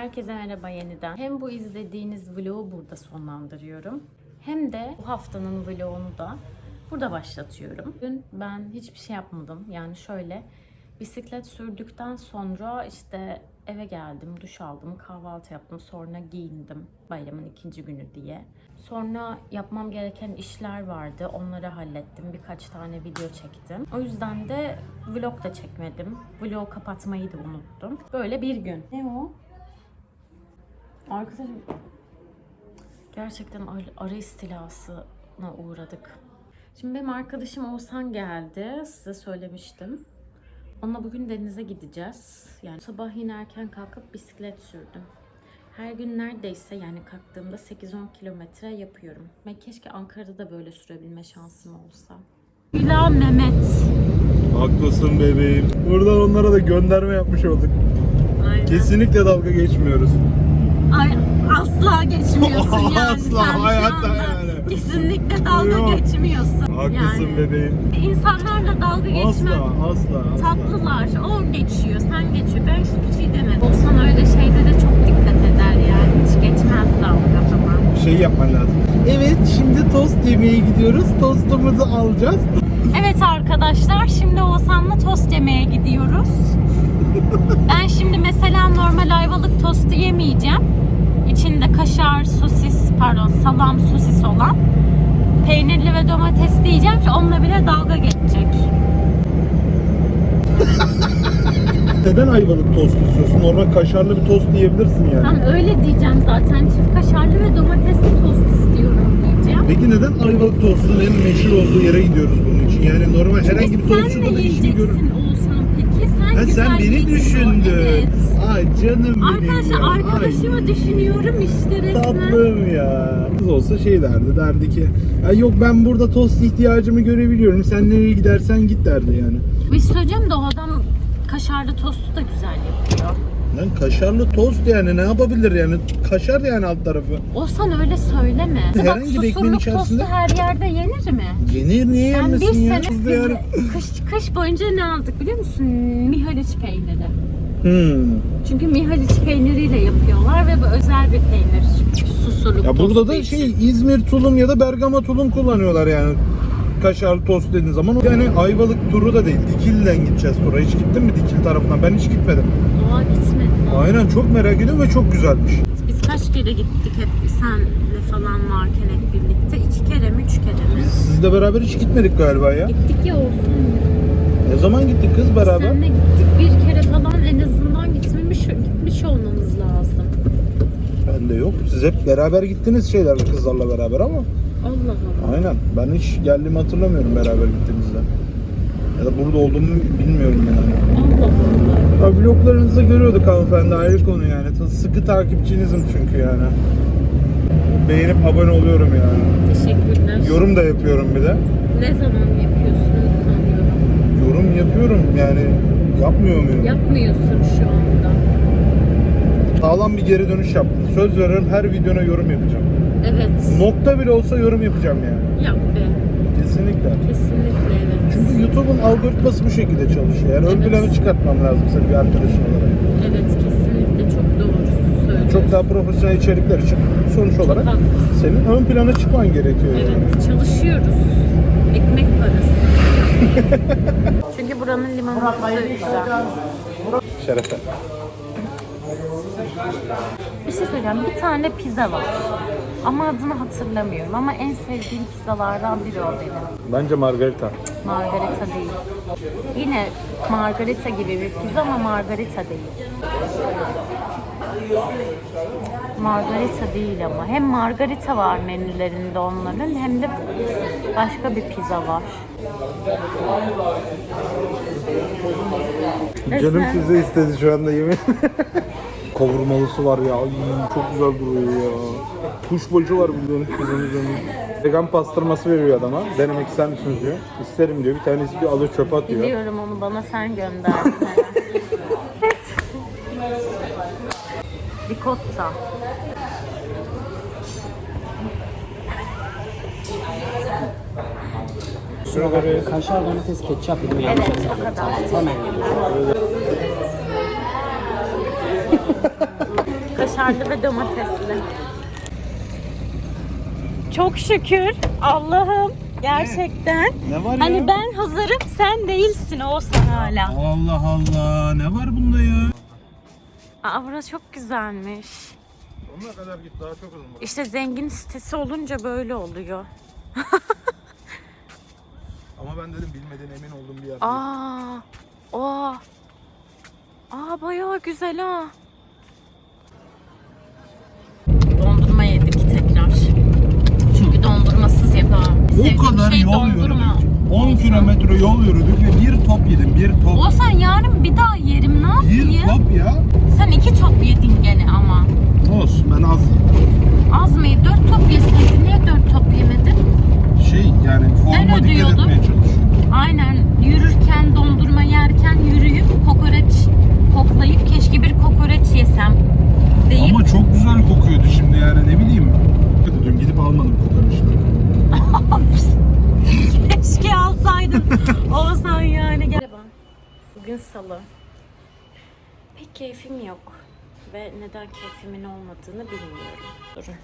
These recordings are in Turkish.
Herkese merhaba yeniden. Hem bu izlediğiniz vlogu burada sonlandırıyorum. Hem de bu haftanın vlogunu da burada başlatıyorum. Dün ben hiçbir şey yapmadım. Yani şöyle bisiklet sürdükten sonra işte eve geldim, duş aldım, kahvaltı yaptım. Sonra giyindim bayramın ikinci günü diye. Sonra yapmam gereken işler vardı. Onları hallettim. Birkaç tane video çektim. O yüzden de vlog da çekmedim. Vlog kapatmayı da unuttum. Böyle bir gün. Ne o? Arkadaşım gerçekten ar- ara istilasına uğradık. Şimdi benim arkadaşım Oğuzhan geldi. Size söylemiştim. Onunla bugün denize gideceğiz. Yani sabah yine erken kalkıp bisiklet sürdüm. Her gün neredeyse yani kalktığımda 8-10 kilometre yapıyorum. Ben keşke Ankara'da da böyle sürebilme şansım olsa. Hüla Mehmet. Haklısın bebeğim. Buradan onlara da gönderme yapmış olduk. Aynen. Kesinlikle dalga geçmiyoruz. Ay, asla geçmiyorsun yani. Asla, Sen şu hayatta anda yani. Kesinlikle dalga Yok. geçmiyorsun. Haklısın yani. bebeğim. İnsanlarla dalga geçmen Asla, asla, asla. tatlılar. O geçiyor, sen geçiyor. Ben hiçbir şey demedim. Olsan öyle şeyde de çok dikkat eder yani. Hiç geçmez dalga falan. Şey yapman lazım. Evet, şimdi tost yemeye gidiyoruz. Tostumuzu alacağız. Evet arkadaşlar, şimdi Oğuzhan'la tost yemeye gidiyoruz. Ben şimdi mesela normal ayvalık tostu yemeyeceğim. İçinde kaşar, sosis, pardon salam, sosis olan peynirli ve domatesli yiyeceğim ki onunla bile dalga geçecek. Neden ayvalık tost istiyorsun? Normal kaşarlı bir tost diyebilirsin yani. Tam öyle diyeceğim zaten. Çift kaşarlı ve domatesli tost istiyorum diyeceğim. Peki neden ayvalık tostun en meşhur olduğu yere gidiyoruz bunun için? Yani normal herhangi bir tostçuda da işini görür. Oğuzhan? Sen beni düşündün. Evet. Ay canım benim Arkadaşlar ya. arkadaşımı Ay. düşünüyorum işte resmen. Tatlım ya. Kız olsa şey derdi, derdi ki "Ya yok ben burada tost ihtiyacımı görebiliyorum, sen nereye gidersen git derdi yani. Bir şey söyleyeceğim de o adam kaşarlı tostu da güzel yapıyor. Lan kaşarlı tost yani ne yapabilir yani? Kaşar yani alt tarafı. Olsan öyle söyleme. Herhangi bir ekmeğin susurluk içerisinde- tostu her yerde yenir mi? Yenir niye Ben bir yenmesin ya? sene Kız yani. kış, kış boyunca ne aldık biliyor musun? Mihaliç peyniri. Hmm. Çünkü Mihaliç peyniriyle yapıyorlar ve bu özel bir peynir. Susurluk Ya burada tostu da için. şey İzmir tulum ya da Bergama tulum kullanıyorlar yani. Kaşarlı tost dediğin zaman yani Ayvalık turu da değil. Dikili'den gideceğiz tura. Hiç gittin mi Dikili tarafından? Ben hiç gitmedim. Doğa gitmedim. Aynen çok merak ediyorum ve çok güzelmiş. Biz kaç kere gittik hep senle falan varken hep birlikte? İki kere mi, üç kere mi? Biz sizle beraber hiç gitmedik galiba ya. Gittik ya olsun. Ne zaman gittik kız beraber? Seninle gittik bir kere falan en azından gitmemiş, gitmiş olmamız lazım. Ben de yok. Siz hep beraber gittiniz şeylerle kızlarla beraber ama. Allah Allah. Aynen. Ben hiç geldiğimi hatırlamıyorum beraber gittiğimizde. Ya da burada olduğumu bilmiyorum yani. Allah Allah. Ya vloglarınızda görüyorduk hanımefendi ayrı konu yani. Ta- Sıkı takipçinizim çünkü yani. Beğenip abone oluyorum yani. Teşekkürler. Yorum da yapıyorum bir de. Ne zaman yapıyorsun sanıyorum. Yorum yapıyorum yani. Yapmıyor muyum? Yapmıyorsun şu anda. Sağlam bir geri dönüş yaptım. Söz veriyorum her videona yorum yapacağım. Evet. Nokta bile olsa yorum yapacağım yani. Yap be. Kesinlikle. Kesinlikle evet. Çünkü YouTube'un algoritması bu şekilde çalışıyor. Yani ön Evet. plana çıkartmam lazım seni bir arkadaşın olarak. Evet kesinlikle çok doğru söylüyorsun. Çok daha profesyonel içerikler için sonuç olarak haklısın. senin ön plana çıkman gerekiyor yani. Evet çalışıyoruz. Ekmek parası. Çünkü buranın limonatası güzel. Şerefe. Bir şey söyleyeceğim. Bir tane pizza var. Ama adını hatırlamıyorum. Ama en sevdiğim pizzalardan biri o benim. Bence margarita. Margarita değil. Yine margarita gibi bir pizza ama margarita değil. Margarita değil ama. Hem margarita var menülerinde onların hem de başka bir pizza var. Canım Resmen- size istedi şu anda yemin. Kavurmalısı var ya. Ay, çok güzel duruyor ya. Kuşbaşı var bildiğiniz üzerinde. Vegan pastırması veriyor adama. Denemek ister misiniz diyor. İsterim diyor. Bir tane istiyor alıyor çöpe atıyor. Biliyorum onu bana sen gönderdin. evet. Ricotta. Kaşar, domates, ketçap dedim Evet yanlış o hatırladım. kadar. Geliyor. kaşarlı ve domatesli. Çok şükür Allah'ım gerçekten. Ne var Hani ben hazırım sen değilsin olsan hala. Allah Allah ne var bunda ya? Aa burası çok güzelmiş. Sonuna kadar git daha çok uzun bak. İşte zengin sitesi olunca böyle oluyor. Ama ben dedim bilmeden emin olduğum bir yer. Aa, aa. Aa bayağı güzel ha. Dondurma yedik tekrar. Çünkü dondurmasız yapamam. Sevdiğim o kadar şey yol dondurma. yürüdük. 10 kilometre yol yürüdük ve bir top yedim bir top. Olsan yarın bir daha yerim ne Bir yapayım? top ya. Sen iki top yedin gene ama. Olsun ben az Az mı? Dört top yeseydin. Niye dört top yemedin? şey yani forma dikkat etmeye çalışıyorum. Aynen yürürken dondurma yerken yürüyüp kokoreç koklayıp keşke bir kokoreç yesem deyip Ama çok güzel kokuyordu şimdi yani ne bileyim. Hadi dün gidip almadım kokoreçleri. keşke alsaydın olsan yani. Merhaba. Bugün salı. Pek keyfim yok ve neden keyfimin olmadığını bilmiyorum. Durun.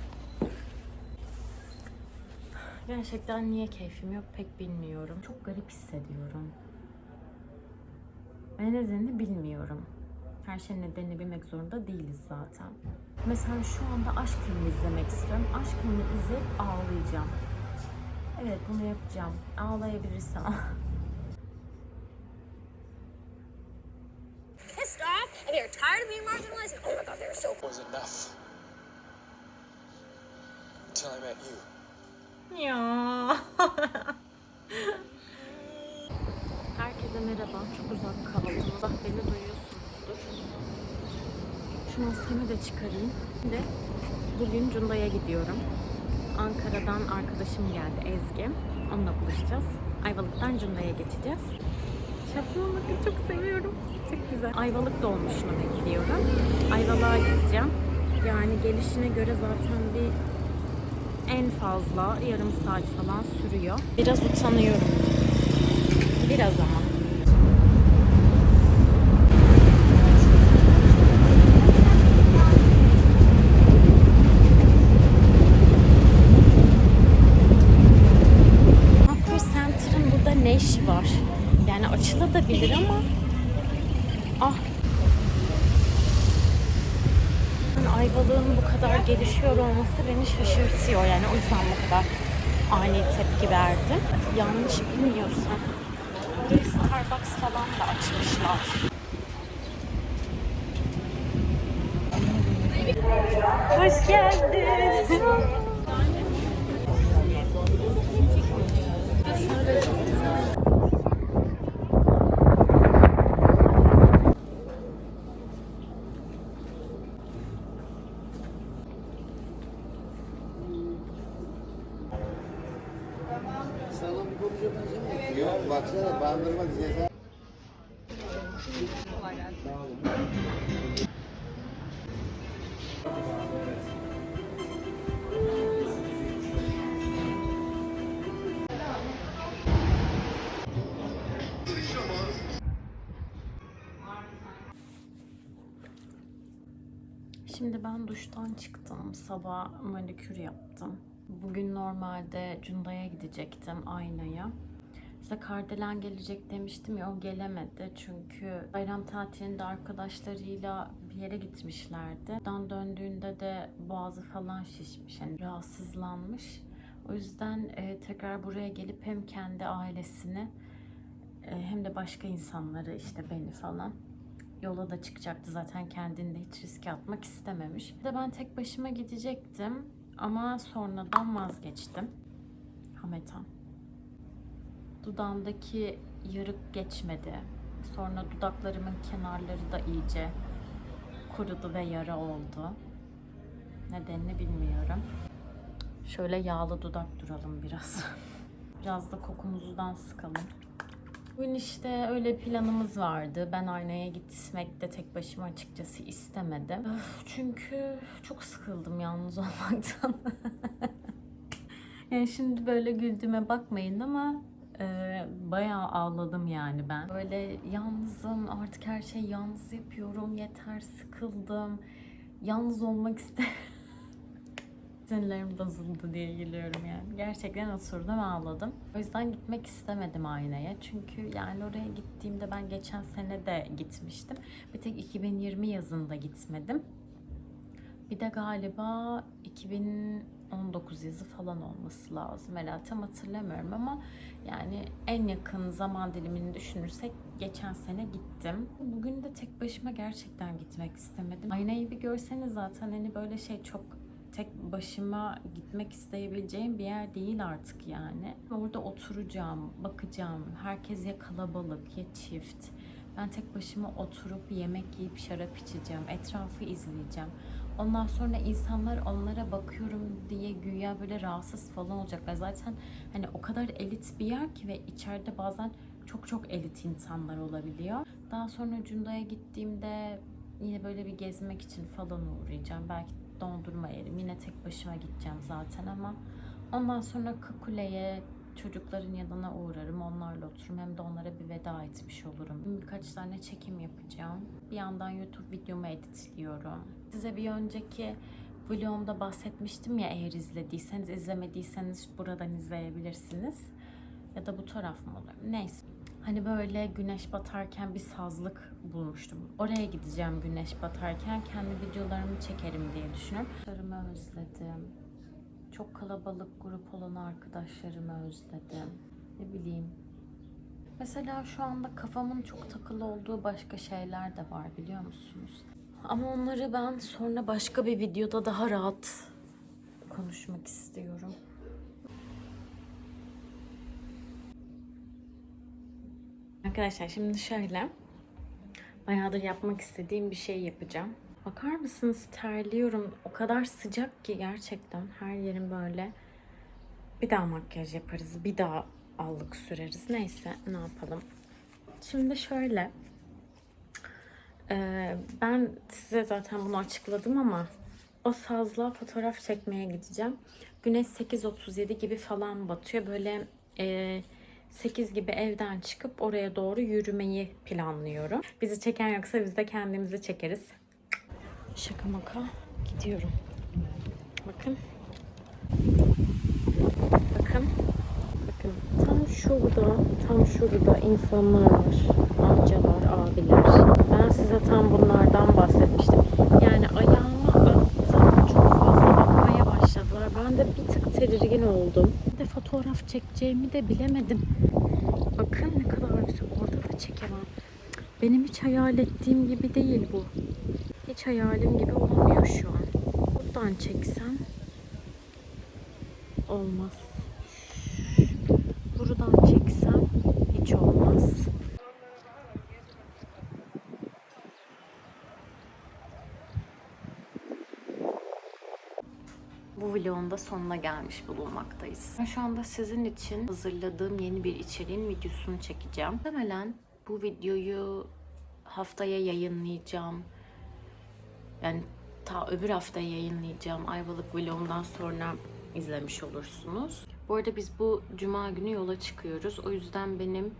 Gerçekten niye keyfim yok pek bilmiyorum. Çok garip hissediyorum. Ve nedenini bilmiyorum. Her şeyin nedenini bilmek zorunda değiliz zaten. Mesela şu anda aşk filmi izlemek istiyorum. Aşk filmi izleyip ağlayacağım. Evet bunu yapacağım. Ağlayabilirsem. they are tired of being marginalized and oh my god they're so was enough. Until I met you. Ya. Herkese merhaba. Çok uzak kaldım. Allah beni duyuyorsunuzdur. Şu maskemi de çıkarayım. Şimdi bugün Cunda'ya gidiyorum. Ankara'dan arkadaşım geldi Ezgi. Onunla buluşacağız. Ayvalık'tan Cunda'ya geçeceğiz. Şapkama bakın çok seviyorum. Çok güzel. Ayvalık dolmuşunu bekliyorum. Ayvalık'a gideceğim. Yani gelişine göre zaten bir en fazla yarım saat falan sürüyor. Biraz utanıyorum. Biraz ama. Makro Center'ın burada ne işi var? Yani açılabilir ama ah Yani Ayvalık'ın bu kadar gelişiyor olması beni şaşırtıyor. Yani o yüzden bu kadar ani tepki verdim. Yanlış bilmiyorsam burayı Starbucks falan da açmışlar. Hoş geldin. Yok bandırma diyeceğiz. Şimdi ben duştan çıktım. Sabah manikür yaptım. Bugün normalde Cunda'ya gidecektim Ayna'ya. Size Kardelen gelecek demiştim ya o gelemedi. Çünkü bayram tatilinde arkadaşlarıyla bir yere gitmişlerdi. Buradan döndüğünde de boğazı falan şişmiş. Yani rahatsızlanmış. O yüzden e, tekrar buraya gelip hem kendi ailesini e, hem de başka insanları işte beni falan yola da çıkacaktı zaten kendini de hiç riske atmak istememiş. Bir de ben tek başıma gidecektim ama sonradan vazgeçtim. Hametan. Dudağımdaki yarık geçmedi. Sonra dudaklarımın kenarları da iyice kurudu ve yara oldu. Nedenini bilmiyorum. Şöyle yağlı dudak duralım biraz. biraz da kokumuzdan sıkalım. Bugün işte öyle planımız vardı. Ben aynaya gitmek de tek başıma açıkçası istemedim. Öf, çünkü çok sıkıldım yalnız olmaktan. yani şimdi böyle güldüğüme bakmayın ama e, bayağı ağladım yani ben. Böyle yalnızım artık her şeyi yalnız yapıyorum yeter sıkıldım. yalnız olmak iste Sinirlerim bozuldu diye gülüyorum yani. Gerçekten oturdum ağladım. O yüzden gitmek istemedim aynaya. Çünkü yani oraya gittiğimde ben geçen sene de gitmiştim. Bir tek 2020 yazında gitmedim. Bir de galiba 2019 yazı falan olması lazım. Herhalde tam hatırlamıyorum ama yani en yakın zaman dilimini düşünürsek geçen sene gittim. Bugün de tek başıma gerçekten gitmek istemedim. Aynayı bir görseniz zaten hani böyle şey çok tek başıma gitmek isteyebileceğim bir yer değil artık yani. Orada oturacağım, bakacağım. Herkes ya kalabalık ya çift. Ben tek başıma oturup yemek yiyip şarap içeceğim. Etrafı izleyeceğim. Ondan sonra insanlar onlara bakıyorum diye güya böyle rahatsız falan olacaklar. Zaten hani o kadar elit bir yer ki ve içeride bazen çok çok elit insanlar olabiliyor. Daha sonra Cunda'ya gittiğimde yine böyle bir gezmek için falan uğrayacağım. Belki dondurma yerim. Yine tek başıma gideceğim zaten ama ondan sonra Kakule'ye çocukların yanına uğrarım. Onlarla otururum. Hem de onlara bir veda etmiş olurum. Birkaç tane çekim yapacağım. Bir yandan YouTube videomu editliyorum. Size bir önceki vlogumda bahsetmiştim ya eğer izlediyseniz, izlemediyseniz buradan izleyebilirsiniz. Ya da bu taraf mı olur? Neyse. Hani böyle güneş batarken bir sazlık bulmuştum. Oraya gideceğim güneş batarken. Kendi videolarımı çekerim diye düşünüyorum. Arkadaşlarımı özledim. Çok kalabalık grup olan arkadaşlarımı özledim. Ne bileyim. Mesela şu anda kafamın çok takılı olduğu başka şeyler de var biliyor musunuz? Ama onları ben sonra başka bir videoda daha rahat konuşmak istiyorum. Arkadaşlar şimdi şöyle bayağıdır yapmak istediğim bir şey yapacağım. Bakar mısınız terliyorum. O kadar sıcak ki gerçekten her yerim böyle. Bir daha makyaj yaparız. Bir daha allık süreriz. Neyse ne yapalım. Şimdi şöyle. Ee, ben size zaten bunu açıkladım ama o sazla fotoğraf çekmeye gideceğim. Güneş 8.37 gibi falan batıyor. Böyle e, 8 gibi evden çıkıp oraya doğru yürümeyi planlıyorum. Bizi çeken yoksa biz de kendimizi çekeriz. Şaka maka gidiyorum. Bakın. Bakın. Bakın tam şurada, tam şurada insanlar var. Amcalar, abiler. Ben size tam bunlardan bahsetmiştim. Yani ayağımı attım. Çok fazla bakmaya başladılar. Ben de bir tık tedirgin oldum. Bir de fotoğraf çekeceğimi de bilemedim. Bakın ne kadar güzel. Orada da çekemem. Benim hiç hayal ettiğim gibi değil bu. Hiç hayalim gibi olmuyor şu an. Buradan çeksem olmaz. Buradan çeksem hiç olmaz. Bu vlogun da sonuna gelmiş bulunmaktayız. Ben şu anda sizin için hazırladığım yeni bir içeriğin videosunu çekeceğim. Muhtemelen bu videoyu haftaya yayınlayacağım. Yani ta öbür hafta yayınlayacağım. Ayvalık vlogundan sonra izlemiş olursunuz. Bu arada biz bu cuma günü yola çıkıyoruz. O yüzden benim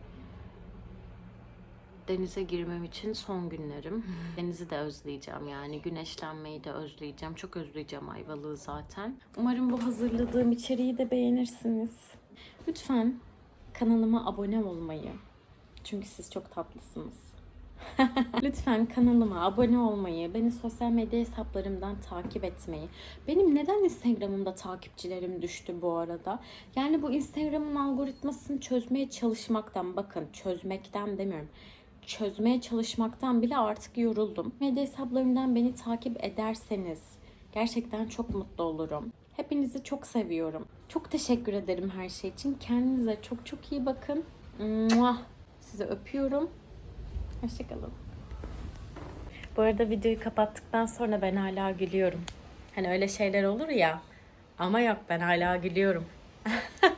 denize girmem için son günlerim. Denizi de özleyeceğim yani. Güneşlenmeyi de özleyeceğim. Çok özleyeceğim Ayvalık'ı zaten. Umarım bu hazırladığım içeriği de beğenirsiniz. Lütfen kanalıma abone olmayı. Çünkü siz çok tatlısınız. Lütfen kanalıma abone olmayı, beni sosyal medya hesaplarımdan takip etmeyi. Benim neden Instagram'ımda takipçilerim düştü bu arada? Yani bu Instagram'ın algoritmasını çözmeye çalışmaktan, bakın çözmekten demiyorum. Çözmeye çalışmaktan bile artık yoruldum. Medya hesaplarımdan beni takip ederseniz gerçekten çok mutlu olurum. Hepinizi çok seviyorum. Çok teşekkür ederim her şey için. Kendinize çok çok iyi bakın. Sizi öpüyorum. Hoşçakalın. Bu arada videoyu kapattıktan sonra ben hala gülüyorum. Hani öyle şeyler olur ya. Ama yok ben hala gülüyorum.